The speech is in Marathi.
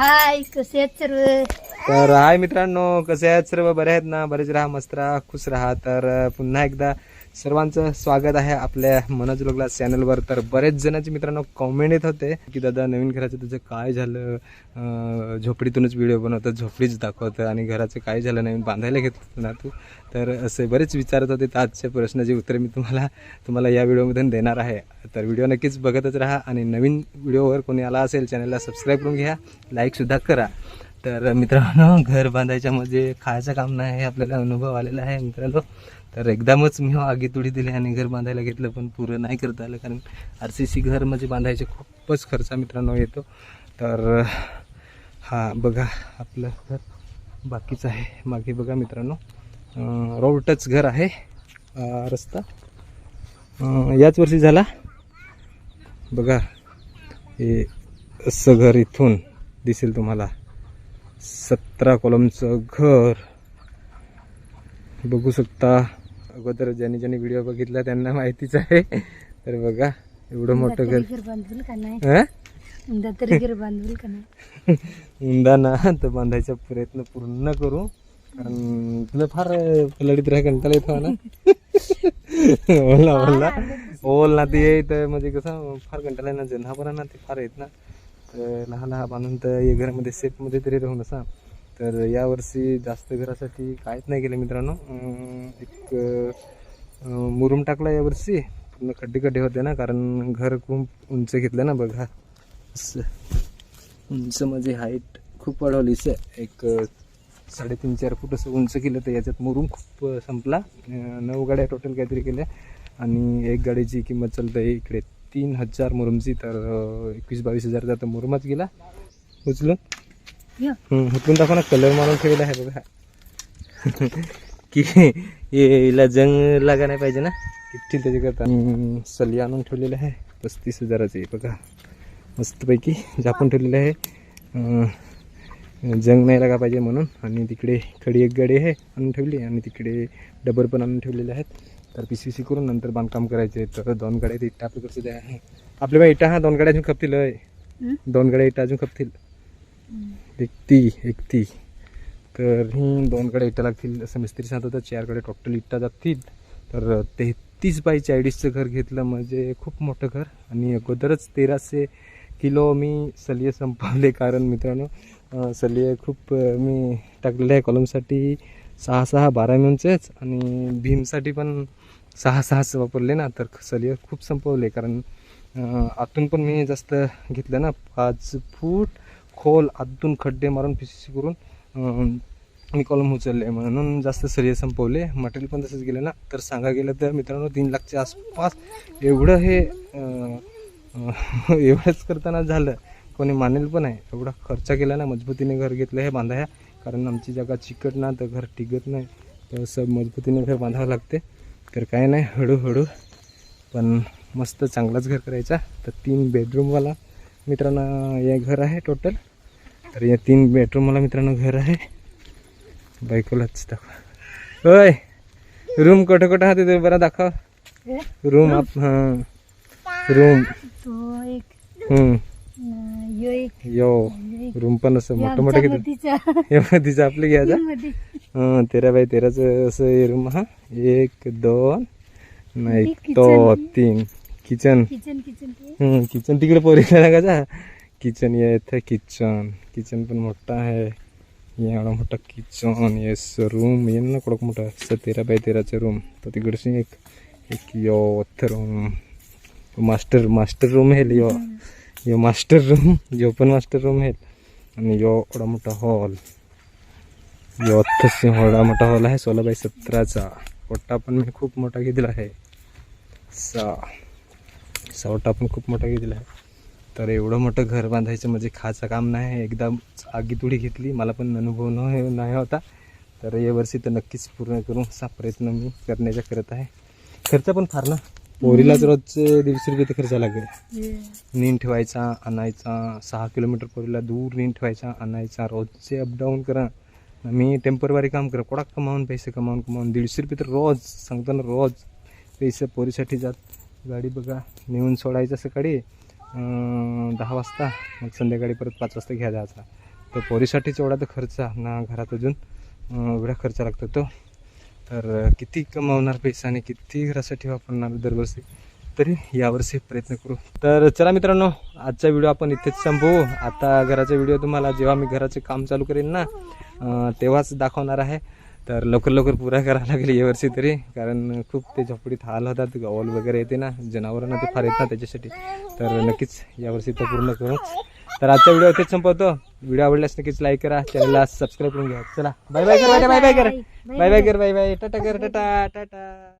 हाय कसे आहेत सर्व? तर हाय मित्रांनो कसे आहेत सर्व? बरे आहेत ना? बरेच राहा मस्त राहा खुश राहा. तर पुन्हा एकदा सर्वांचं स्वागत आहे आपल्या मनोज लोकला चॅनलवर तर बरेच जणांचे मित्रांनो कॉमेंट येत होते की दादा नवीन घराचं तुझं काय झालं? झोपडीतूनच व्हिडिओ बनवतं झोपडीच दाखवतं आणि घराचं काय झालं? नवीन बांधायला घेतलं ना तू? तर असे बरेच विचारत होते. तर आजच्या प्रश्नाची उत्तरे मी तुम्हाला तुम्हाला या व्हिडिओमधून देणार आहे. तर व्हिडिओ नक्कीच बघतच राहा आणि नवीन व्हिडिओवर कोणी आला असेल चॅनलला सबस्क्राईब करून घ्या लाईकसुद्धा करा. तर मित्रांनो घर बांधायच्या म्हणजे खायचं काम नाही हे आपल्याला अनुभव आलेला आहे मित्रांनो. तर एकदमच मी हो आगी तुडी दिली आणि घर बांधायला घेतलं पण पुरं नाही करता आलं कारण आर सी सी घर म्हणजे बांधायचे खूपच खर्च मित्रांनो येतो. तर हा बघा आपलं घर बाकीचं आहे. मागे बघा मित्रांनो अं, घर आहे रस्ता. याच वर्षी झाला. बघा हे असं घर इथून दिसेल तुम्हाला. सतरा कॉलमचं घर. बघू शकता. अगोदर ज्यांनी ज्यांनी व्हिडिओ बघितला त्यांना माहितीच आहे. तर बघा एवढं मोठं घर. घर बांधवेल का नाही? उंदा ना तर बांधायचा प्रयत्न पूर्ण करू. कारण तुला फार पलडीत राहा कंटाळा येतो ना. बोल ना बोल ना ते तर म्हणजे कसं फार कंटाळा ना जनावर ना ते फार आहेत ना. तर लहान लहान बांधून तर या घरामध्ये सेफमध्ये तरी राहून असा तर यावर्षी जास्त घरासाठी काहीच नाही केलं मित्रांनो. एक मुरुम टाकला यावर्षी. पूर्ण खड्डे खड्डे होते ना कारण घर खूप उंच घेतलं ना बघा. असं. उंच म्हणजे माझी हाईट खूप वाढवली सर. एक साडेतीन चार फूट असं उंच केलं तर याच्यात मुरुम खूप संपला. नऊ गाड्या टोटल काहीतरी केल्या. आणि एक गाडीची किंमत चालते इकडे तीन हजार मुरुमची तर एकवीस बावीस हजारचा तर मुरुमच गेला. उचलून. हं, उचलून दाखवा ना कलर मारून ठेवला आहे बघा. की याला जंग लागा नाही पाहिजे ना. किती त्याच्याकरता सली आणून ठेवलेलं आहे. पस्तीस हजाराचे बघा. मस्तपैकी झाकून ठेवलेलं आहे. जंग नाही लागा पाहिजे म्हणून. आणि तिकडे खडी एक गाडी आहे आणून ठेवली. आणि तिकडे डबर पण आणून ठेवलेले आहेत. तर पी सी सी करून नंतर बांधकाम करायचे. तर दोन गाड्या ते इटा आपल्याकडे सुद्धा आहे आपल्या इटा हा दोन गाड्या अजून खपतील. हं? दोन गाड्या इटा अजून खपतील. एकती एकती तर ही दोनकडे इटा लागतील. असं मिस्त्री सांगत होता चारकडे टोटल इटा जातील. तर तेहतीस बाय चाळीसचं घर घेतलं म्हणजे खूप मोठं घर. आणि अगोदरच तेराशे किलो मी सलिये संपवले. कारण मित्रांनो सलिये खूप मी टाकलेले आहे कॉलमसाठी सहा सहा बारा एमएमचेच आणि भीमसाठी पण सहा सहाच वापरले ना. तर सलिये खूप संपवले. कारण आतून पण मी जास्त घेतलं ना. पाच फूट. खोल आतून खड्डे मारून पी सी करून मी कॉलम उचलले. म्हणून जास्त सरिये संपवले. मटेरियल पण तसंच गेलं ना. तर सांगा गेलं तर मित्रांनो तीन लाखच्या आसपास एवढं हे एवढंच करताना झालं. कोणी मानेल पण आहे. एवढा खर्च केला ना मजबूतीने घर घेतलं हे बांधाया कारण आमची जागा चिकट ना तर घर टिकत नाही. तर सब मजबूतीने घर बांधावं लागते. तर काय नाही हळूहळू. पण मस्त चांगलाच घर करायचा. तर तीन बेडरूमवाला मित्रांनो हे घर आहे टोटल तर या तीन बेडरूमवाला मित्रांनो घर आहे. बायकोलाच दाखवा. होय रूम कुठं कुठं हा तिथे बरं दाखव? रूम आप हां. रूम यो. रूम पण असं मोठं मोठं किती? हे मधीचं आपलं घ्यायचं तेरा बाय तेराचं असं हे रूम हा. एक दोन. नाही तो? तीन. किचन किचन तिकडे पोरीला लागायचा. किचन ये इथे किचन. किचन पण मोठा आहे. ये एवढा मोठा किचन येस रूम. ये ना कडक मोठा असं तेरा बाय तेराचं रूम. तर तिकडची एक एक यो रूम. मास्टर मास्टर रूम हेल यो. यो मास्टर रूम यो पण मास्टर रूम आहे. आणि यो एवढा मोठा हॉल. यो तसे एवढा मोठा हॉल आहे सोळा बाय सतराचा. ओट्टा पण मी खूप मोठा घेतला आहे. सा सावटा पण खूप मोठा घेतला आहे. तर एवढं मोठं घर बांधायचं म्हणजे खायचं काम नाही. एकदम आगीतुडी घेतली. मला पण अनुभव न नाही होता. तर यावर्षी तर नक्कीच पूर्ण करू असा प्रयत्न मी करण्याचा करत आहे. खर्च पण फार ना. पोरीलाच रोजचे दीडशे रुपये तर खर्च लागेल. नीन ठेवायचा आणायचा सहा किलोमीटर पोरीला दूर नीन ठेवायचा आणायचा रोजचे अपडाऊन करा. मी टेम्परवारी काम करा. कोडा कमावून पैसे कमावून कमावून दीडशे रुपये तर रोज सांगतो ना रोज. पैसे पोरीसाठी जात. गाडी बघा नेऊन सोडायचं सकाळी. दहा वाजता मग संध्याकाळी परत पाच वाजता घ्या जायचा. तर पोरीसाठीच एवढा तर खर्च ना घरात अजून. एवढा खर्च लागतो तो. तर किती कमावणार पैसा आणि किती घरासाठी वापरणार दरवर्षी? तरी यावर्षी प्रयत्न करू. तर चला मित्रांनो आजचा व्हिडिओ आपण इथेच संपवू आता घराचा व्हिडिओ तुम्हाला जेव्हा मी घराचे काम चालू करेन ना तेव्हाच दाखवणार आहे. तर लवकर लवकर पुरा करायला लागेल यावर्षी तरी. कारण खूप ते झोपडीत हाल होतात गवल वगैरे येते ना जनावरांना ते फार येत ना त्याच्यासाठी. तर नक्कीच यावर्षी तर पूर्ण करूच. तर आजचा व्हिडिओ इथेच संपवतो. व्हिडिओ आवडल्यास नक्कीच लाईक करा चॅनलला सबस्क्राईब करून घ्या. चला बाय बाय कर बाय बाय कर. बाय बाय कर बाय बाय टाटा कर टाटा टाटा.